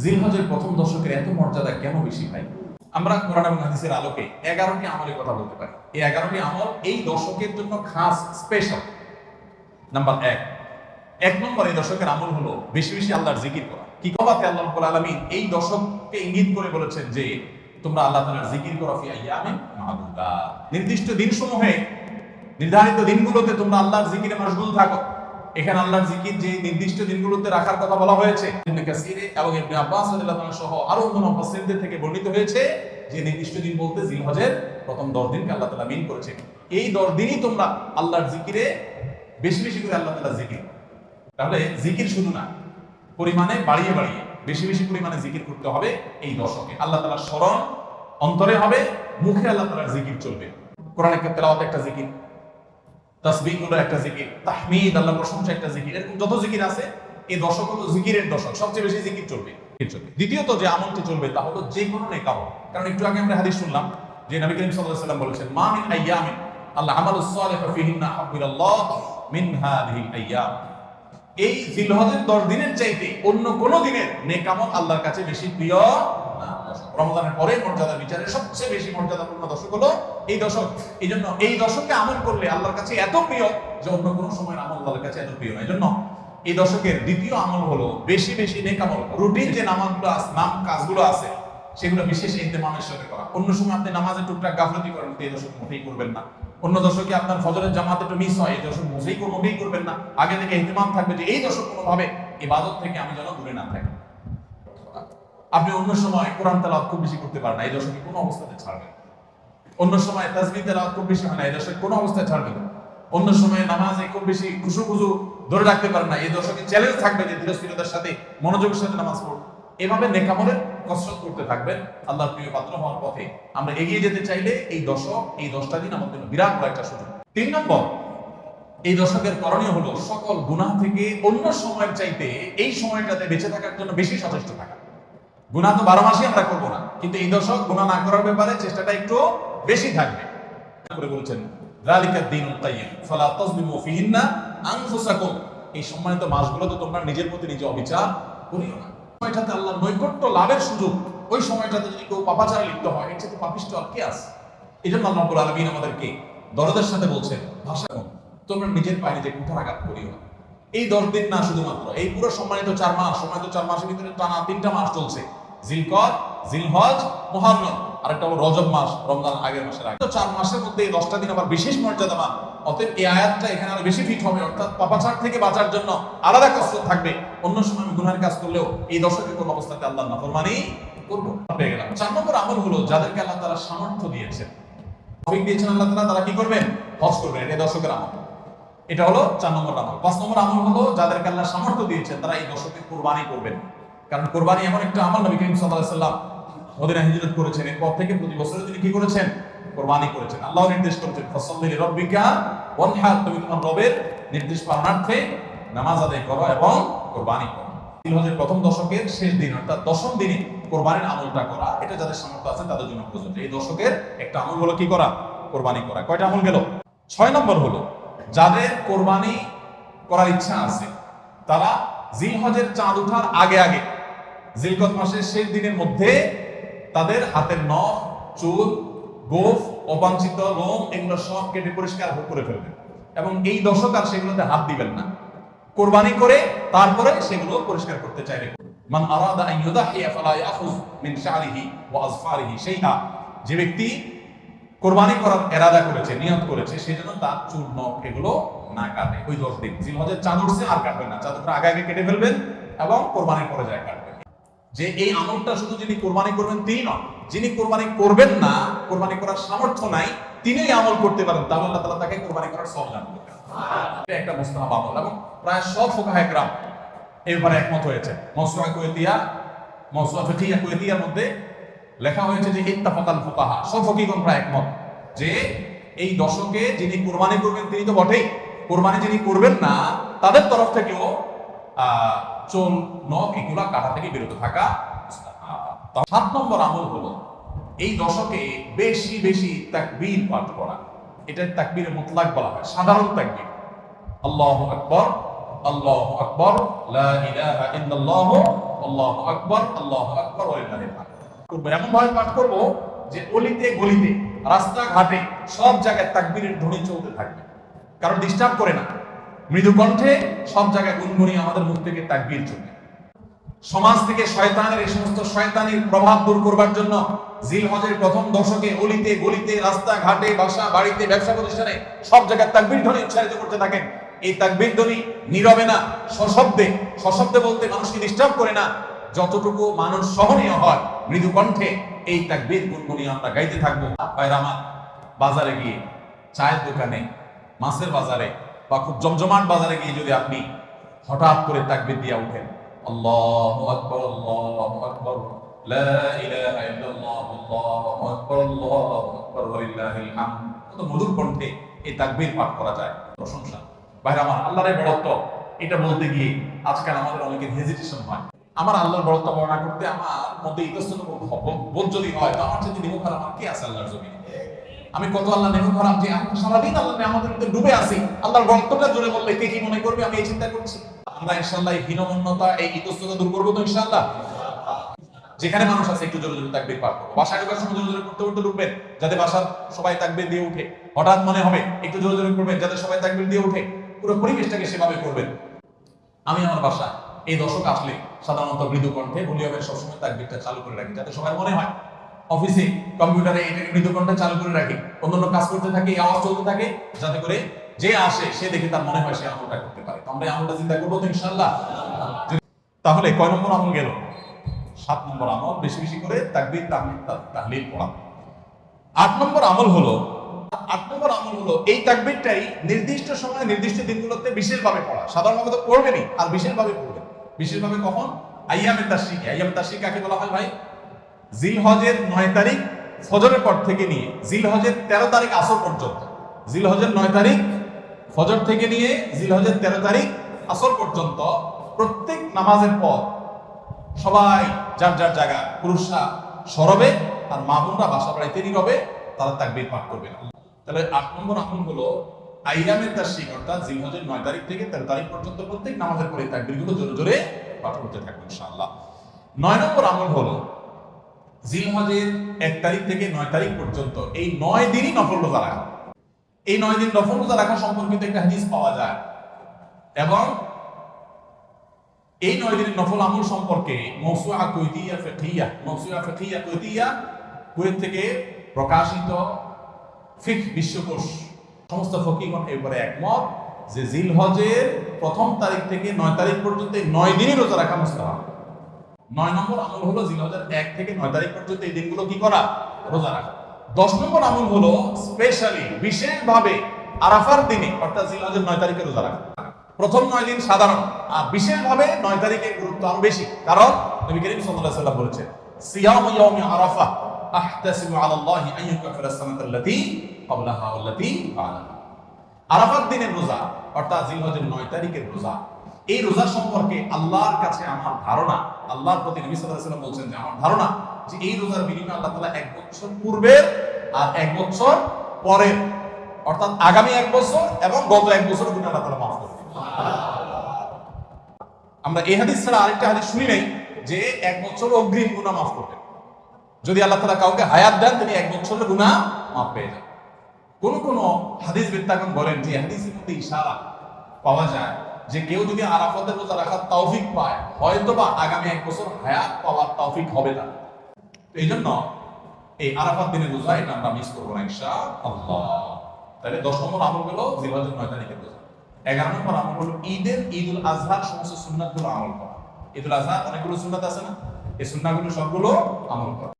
জিলহজের প্রথম দশকের এত মর্যাদা কেন বেশি ভাই? আমরা কোরআন এবং হাদিসের আলোকে এগারোটি আমলের কথা বলতে পারি। এই এগারোটি আমল এই দশকের জন্য খাস স্পেশাল নাম্বার এক। এক নম্বর এই দশকের আমল হলো বেশি বেশি আল্লাহর জিকির করা। কি কবাতে আল্লাহ রাব্বুল আলামিন? এই দশককে ইঙ্গিত করে বলেছেন যে তোমরা আল্লাহ তাআলার জিকির করো ফি আইয়ামিন মাহদুদা। নির্দিষ্ট দিনসমূহে নির্ধারিত দিনগুলোতে তোমরা আল্লাহর জিকিরে মশগুল থাকো। এখানে আল্লাহ জিকির যে নির্দিষ্ট দিনগুলোতে রাখার কথা বলা হয়েছে এবং ইবনে আব্বাস সহ আরও অন্য মুফাসসিরদের থেকে বর্ণিত হয়েছে যে নির্দিষ্ট দিন বলতে জিলহজের প্রথম 10 দিনকে আল্লাহ তাআলা মিন করেছে এই 10 দিনই তোমরা আল্লাহর জিকিরে বেশি বেশি করে আল্লাহ তাআলা জিকির। তাহলে জিকির শুধু না, পরিমাণে বাড়িয়ে বাড়িয়ে বেশি বেশি পরিমাণে জিকির করতে হবে এই দশকে। আল্লাহ তাআলার স্মরণ অন্তরে হবে, মুখে আল্লাহ তাআলার জিকির চলবে। কোরআনে একটা জিকির। তাসবিহ হলো একটা জিকির, তাহমিদ আল্লাহ প্রশংসা একটা জিকির। এরকম যত জিকির আছে, এই দশক হলো জিকিরের দশক, সবচেয়ে বেশি জিকির চলবে দ্বিতীয়ত যে আমলটি চলবে, তা হলো যে কোনো নেকামল কারণ একটু আগে আমরা হাদিস শুনলাম যে নবী করিম সাল্লাল্লাহু সাল্লাম বলেছেন, মা মিন আইয়ামিন, আল্লাহ আমালুস সালিহু ফিহিন্না হাব্বিলাল্লাহ মিন হাদিহিল আইয়াম। এই জিলহজের 10 দিনের চাইতে অন্য কোন দিনের নেকামল আল্লাহর কাছে বেশি প্রিয় রমজানের পরে মর্যাদা বিচারে সবচেয়ে বেশি মর্যাদাপূর্ণ দশক হলো এই দশক। এই জন্য এই দশকে আমল করলে আল্লাহর কাছে এত প্রিয় যে অন্য কোনো সময় আমল আল্লাহর কাছে এত প্রিয় এই জন্য এই দশকের দ্বিতীয় আমল হলো বেশি বেশি নেকামল। রুটিন যে নামাজগুলো আছে, নাম কাজগুলো আছে, সেগুলো বিশেষ ইহতেমামের সাথে করা। অন্য সময় আপনি নামাজে টুকটাক গাফলতি করেন, এই দশক মোটেই করবেন না। অন্য দশকে আপনার ফজরের জামাত একটু মিস হয়, এই দশক মোটেই মোটেই করবেন না। আগে থেকে ইহতেমাম থাকবে যে এই দশক কোনোভাবে ইবাদত থেকে আমি যেন দূরে না থাকি। আপনি অন্য সময় কোরআন তেলাওয়াত খুব বেশি করতে পারেন না, এই দশকে কোনো অবস্থাতে ছাড়বেন অন্য সময় তাসবিহ তেলাওয়াত খুব বেশি হয় না, এই দশকে কোনো অবস্থায় ছাড়বেন। অন্য সময় নামাজে খুব বেশি খুশু খুশু ধরে রাখতে পারেন না, এই দশকে চ্যালেঞ্জ থাকবে যে ধীরস্থিরতার সাথে, মনোযোগের সাথে নামাজ পড়ুন। এভাবে নেকামলের কসরত করতে থাকবেন, আল্লাহর প্রিয় পাত্র হওয়ার পথে। আমরা এগিয়ে যেতে চাইলে এই দশক, এই দশটা দিন আমাদের জন্য বিরাট বড় একটা সুযোগ। তিন নম্বর, এই দশকের করণীয় হলো সকল গুনাহ থেকে অন্য সময়ের চাইতে এই সময়টাতে বেঁচে থাকার জন্য বেশি সচেষ্ট থাকা। গুণা তো বারো মাসই আমরা করব না, কিন্তু এই দশক গুণা না করার ব্যাপারে চেষ্টাটা একটু বেশি থাকবে। করে বলেছেন ফালা ফিহিন্না আনফুসাকুম। এই সম্মানিত মাসগুলোতে তোমরা নিজের প্রতি নিজে অবিচার করিও না। সময়টাতে আল্লাহর নৈকট্য লাভের সুযোগ, ওই সময়টাতে যদি কেউ পাপাচারে লিপ্ত হয়, এর চেয়ে পাপিষ্ট আর কে আছে? এই জন্য আল্লাহ রাব্বুল আলামিন আমাদেরকে দরদের সাথে বলছেন, ভাষা কম তোমরা নিজের পায়ে নিজে কুঠারাঘাত করিও না। এই দশ দিন না শুধুমাত্র, এই পুরো সম্মানিত চার মাস, সম্মানিত চার মাসের ভিতরে টানা তিনটা মাস চলছে। জিলকদ জিলহজ, মুহররম, আরেকটা হলো রজব মাস রমজান আগের মাসের আগে। তো চার মাসের মধ্যে এই দশটা দিন আবার বিশেষ মর্যাদা মর্যাদাবান অতএব এই আয়াতটা এখানে আরও বেশি ফিট হবে, অর্থাৎ পাপাচার থেকে বাঁচার জন্য আলাদা কষ্ট থাকবে। অন্য সময় আমি গুনার কাজ করলেও এই দশকে কোন অবস্থাতে আল্লাহ নাফরমানি করব পেয়ে গেলাম। চার নম্বর আমল হলো যাদেরকে আল্লাহ তারা সামর্থ্য দিয়েছেন। তৌফিক দিয়েছেন আল্লাহ তাআলা, তারা কি করবেন? হজ করবেন এটা দশকের আমল। এটা হলো চার নম্বর আমল। পাঁচ নম্বর আমল হলো যাদেরকে আল্লাহ সামর্থ্য দিয়েছেন, তারা এই দশকে কোরবানি করবেন। কারণ কোরবানি এমন একটা আমল নবী করিম সাল্লাল্লাহু আলাইহি সাল্লাম মদিনা হিজরত করেছেন। এরপর থেকে প্রতি বছরে তিনি কি করেছেন? কোরবানি করেছেন। আল্লাহ নির্দেশ করেছেন, ফসল্লি লিরাব্বিকা ওয়ানহার তুমি তোমার রবের নির্দেশ পালনার্থে নামাজ আদায় করো এবং কোরবানি করো। জিলহজের প্রথম দশকের শেষ দিন, অর্থাৎ দশম দিনে কোরবানির আমলটা করা, এটা যাদের সামর্থ্য আছে তাদের জন্য প্রযোজ্য। এই দশকের একটা আমল হলো কি করা? কোরবানি করা। কয়টা আমল গেল? ছয় নম্বর হলো, যাদের কোরবানি করার ইচ্ছা আছে, তারা জিলহজের চাঁদ ওঠার আগে আগে, জিলকত মাসের শেষ দিনের মধ্যে তাদের হাতের নখ, চুল গোফ, অবাঞ্ছিত, লোম, এগুলো সব কেটে পরিষ্কার করে ফেলবেন এবং এই দশক আর সেগুলোতে হাত দিবেন না। কোরবানি করে তারপরে সেগুলো পরিষ্কার করতে চাইলে মান আরাদা ফালা ইয়াখুজ মিন ওয়া আজফারিহি শাইআ। যে ব্যক্তি কোরবানি করার এরাদা করেছে, নিয়ত করেছে তার চুল, নখ এগুলো না কাটে। ওই দশ দিন। জিলহজের চাঁদ উঠছে আর কাটবেন না। চাঁদ উঠার আগে আগে কেটে ফেলবেন এবং কোরবানির পরে যায় কাটবেন। যে এই আমলটা শুধু যিনি কোরবানি করবেন তিনি নন, যিনি কোরবানি করবেন না, কোরবানি করার সামর্থ্য নাই তিনি আমল করতে পারেন, তাহলে আল্লাহ তালা তাকে কোরবানি করার সব জান একটা মুস্তাহাব আমল, এবং প্রায় সব ফোকাহে গ্রাম এই ব্যাপারে একমত হয়েছে। মসরা কুয়েতিয়া মসরা ফিকিয়া কুয়েতিয়ার মধ্যে লেখা হয়েছে যে ইত্তাফাকাল ফোকাহা, সব ফকিগণ প্রায় একমত যে এই দশকে যিনি কোরবানি করবেন, তিনি তো বটেই। কোরবানি যিনি করবেন না, তাদের তরফ থেকেও চুল নখ এগুলা কাটা থেকে বিরত থাকা সাত নম্বর আমল হলো এই দশকে বেশি বেশি তাকবীর পাঠ করা। এটা তাকবীরে মুতলাক বলা হয়, সাধারণ তাকবীর। আল্লাহু আকবার আল্লাহু আকবার, লা ইলাহা ইল্লাল্লাহু, আল্লাহ আকবর আল্লাহ আকবর করব এমন ভাবে পাঠ করব যে অলিতে গলিতে, রাস্তাঘাটে সব জায়গায় তাকবীরের ধ্বনি চলতে থাকবে। কারণ ডিস্টার্ব করে না। মৃদু কণ্ঠে সব জায়গায় গুনগুনি আমাদের মুখ থেকে তাকবীর চলবে সমাজ থেকে শয়তানের এই সমস্ত শয়তানির প্রভাব দূর করবার জন্য জিল হজের প্রথম দশকে অলিতে, গলিতে রাস্তা ঘাটে বাসা, বাড়িতে, ব্যবসা প্রতিষ্ঠানে সব জায়গায় তাকবীর ধ্বনি উৎসাহিত করতে থাকেন। এই তাকবীর ধ্বনি নীরবে না, সশব্দে সশব্দে বলতে মানুষকে ডিস্টার্ব করে না। যতটুকু মানুষ সহনীয় হয় মৃদু কণ্ঠে এই তাকবীর গুনগুনি আমরা গাইতে থাকব। পায়রামা বাজারে গিয়ে চায়ের দোকানে, মাছের বাজারে বা খুব জমজমাট বাজারে গিয়ে যদি আপনি হঠাৎ করে তাকবীর দিয়ে উঠেন, আল্লাহু আকবার আল্লাহু আকবার এই তাকবীর পাঠ করা যায়। আমার এটা বলতে গিয়ে আজকাল অনেকের হয়। আমার আল্লাহর বর্ণনা করতে আমার মধ্যে ইতস্তত বোধ যদি হয়, তো আমার যদি নিমুখ আমার কি আছে আল্লাহর জমিনে? আমি কত আল্লাহ নেমে করাম যে আমি সারাদিন আল্লাহ আমাদের মধ্যে ডুবে আছি। আল্লাহর বক্তব্যটা জুড়ে বললে কে কি মনে করবে? আমি এই চিন্তা করছি। আমরা ইনশাল্লাহ এই হীনমন্যতা, এই ইতস্ততা দূর করব তো ইনশাল্লাহ যেখানে মানুষ আছে, একটু জোরে জোরে তাকবির পাঠ করব বাসায় ঢোকার সময় জোরে জোরে করতে করতে ঢুকবেন যাতে বাসার সবাই তাকবির দিয়ে উঠে। হঠাৎ মনে হবে, একটু জোরে জোরে করবেন যাতে সবাই তাকবির দিয়ে উঠে। পুরো পরিবেশটাকে সেভাবে করবেন। আমি আমার বাসায় এই দশক আসলে সাধারণত মৃদু কণ্ঠে হবে সবসময় তাকবিরটা চালু করে রাখি, যাতে সবাই মনে হয় অফিসে কম্পিউটারে এটাকে মৃদু চালু করে রাখি। অন্যান্য কাজ করতে থাকে, এই আওয়াজ চলতে থাকে, যাতে করে যে আসে, সে দেখে তার মনে হয় সে আমলটা করতে পারে। আমরা আমলটা চিন্তা করব তো ইনশাল্লাহ তাহলে কয় নম্বর আমল গেল? সাত নম্বর আমল, বেশি বেশি করে তাকবির তাহলিল তাহলিল পড়া। আট নম্বর আমল হলো, আট নম্বর আমল হলো, এই তাকবিরটাই নির্দিষ্ট সময়ে, নির্দিষ্ট দিনগুলোতে বিশেষভাবে পড়া। সাধারণভাবে তো পড়বেনই, আর বিশেষভাবে পড়বেন। বিশেষভাবে কখন? আইয়ামের তাশরিকে। আইয়ামের তাশরিক কাকে বলা হয় ভাই? জিল হজের নয় তারিখ ফজরের পর থেকে নিয়ে জিল হজের তেরো তারিখ আসর পর্যন্ত। জিল হজের নয় তারিখ ফজর থেকে নিয়ে জিল হজের তেরো তারিখ আসর পর্যন্ত প্রত্যেক নামাজের পর সবাই যার যার জায়গা, পুরুষরা সরবে, আর মা বোনরা বাসা বাড়িতে নীরবে, তারা তাকবীর পাঠ করবে। না তাহলে আট নম্বর আমল হলো আইয়ামের তার শিখ অর্থাৎ জিল জিলহজের নয় তারিখ থেকে তেরো তারিখ পর্যন্ত প্রত্যেক নামাজের পরে তাকবীরগুলো জোরে জোরে পাঠ করতে থাকবে ইনশাআল্লাহ। নয় নম্বর আমল হলো জিলহজের এক তারিখ থেকে নয় তারিখ পর্যন্ত এই নয় দিনই নফল রোজা রাখা। এই নয় দিন নফল রোজা রাখা সম্পর্কিত একটা হাদিস পাওয়া যায়। এবং এই নয় দিনের নফল আমল সম্পর্কে মৌসুয়া কৈতিয়া ফিকহিয়া, মৌসুয়া ফিকহিয়া কৈতিয়া কুয়েত থেকে প্রকাশিত ফিক বিশ্বকোষ। সমস্ত ফকিগণ এরপরে একমত যে জিলহজের প্রথম তারিখ থেকে নয় তারিখ পর্যন্ত নয় দিনই রোজা রাখা মুস্তাহাব। নয় নম্বর আমল হলো জিলহজের এক থেকে নয় তারিখ পর্যন্ত এই দিনগুলো কি করা? রোজা রাখা। দশ নম্বর আমল হলো স্পেশালি বিশেষভাবে আরাফার দিনে, অর্থাৎ জিলহজের নয় তারিখে রোজা রাখা। প্রথম নয় দিন সাধারণ, আর বিশেষভাবে নয় তারিখে গুরুত্ব আরও বেশি। কারণ নবী করিম সাল্লাল্লাহু আলাইহি বলেছেন, সিয়াম ইয়াউমি আরাফা আহতাসিবু আলা আল্লাহি আন ইউকাফিরা সানাতা আল্লাতী ক্বাবলাহা ওয়াল্লাতী বা'দাহা আরাফাত দিনের রোজা, অর্থাৎ জিলহজের নয় তারিখের রোজা এই রোজা সম্পর্কে আল্লাহর কাছে আমার ধারণা, আল্লাহর প্রতি নবী সাল্লাম বলছেন যে আমার ধারণা যে এই রোজার বিনিময়ে আল্লাহ তাআলা এক বছর পূর্বের আর এক বছর পরের অর্থাৎ আগামী এক বছর এবং গত এক বছর গুণ আল্লাহ তাআলা মাফ করবেন। আমরা এই হাদিস ছাড়া আরেকটা হাদিস শুনি নাই যে এক বছর অগ্রিম গুণা মাফ করবেন। যদি আল্লাহ তালা কাউকে হায়াত দেন, তিনি এক বছরের গুণা মাফ পেয়ে যান কোন কোন হাদিস বিদ্যাগণ বলেন যে হাদিসের মধ্যে ইশারা পাওয়া যায় যে কেউ যদি আরাফাতের রোজা রাখার তৌফিক পায় হয়তো বা আগামী এক বছর হায়াত পাওয়ার তৌফিক হবে না। এই জন্য এই আরাফাত দিনের রোজা এটা আমরা মিস করব না ইনশা আল্লাহ তাহলে দশ নম্বর আমল গেল জিলহজের নয় তারিখের রোজা। এগারো নম্বর আমল হলো ঈদের ঈদ উল আজহার সমস্ত সুন্নাতগুলো আমল করা। ঈদ উল আজহার অনেকগুলো সুন্নাত আছে না? এই সুন্নাতগুলো সবগুলো আমল করা।